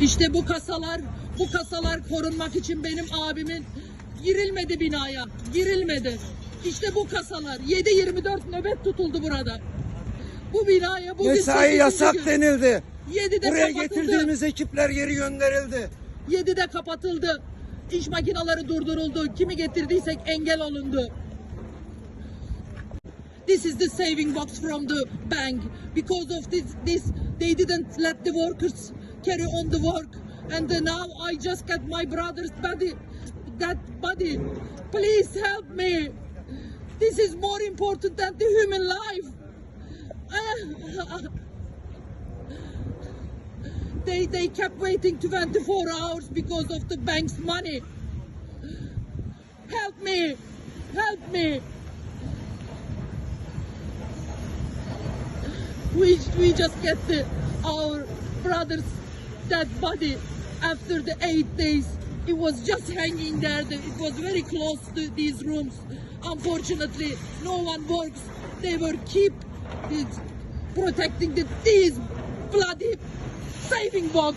İşte bu kasalar, bu kasalar korunmak için benim abimin girilmedi binaya, girilmedi. İşte bu kasalar 7-24 nöbet tutuldu burada. Bu binaya bugün Mesai yasak gün. denildi. 7'de Buraya kapatıldı. getirdiğimiz ekipler geri gönderildi. 7'de kapatıldı. İş makineleri durduruldu. Kimi getirdiysek engel olundu. This is the saving box from the bank. Because of this, this they didn't let the workers carry on the work. And now I just got my brother's body, that body. Please help me. This is more important than the human life. they they kept waiting 24 hours because of the bank's money. Help me! Help me! We we just get the our brother's dead body after the eight days. It was just hanging there. It was very close to these rooms. Unfortunately, no one works. They were keep protecting the these bloody saving box.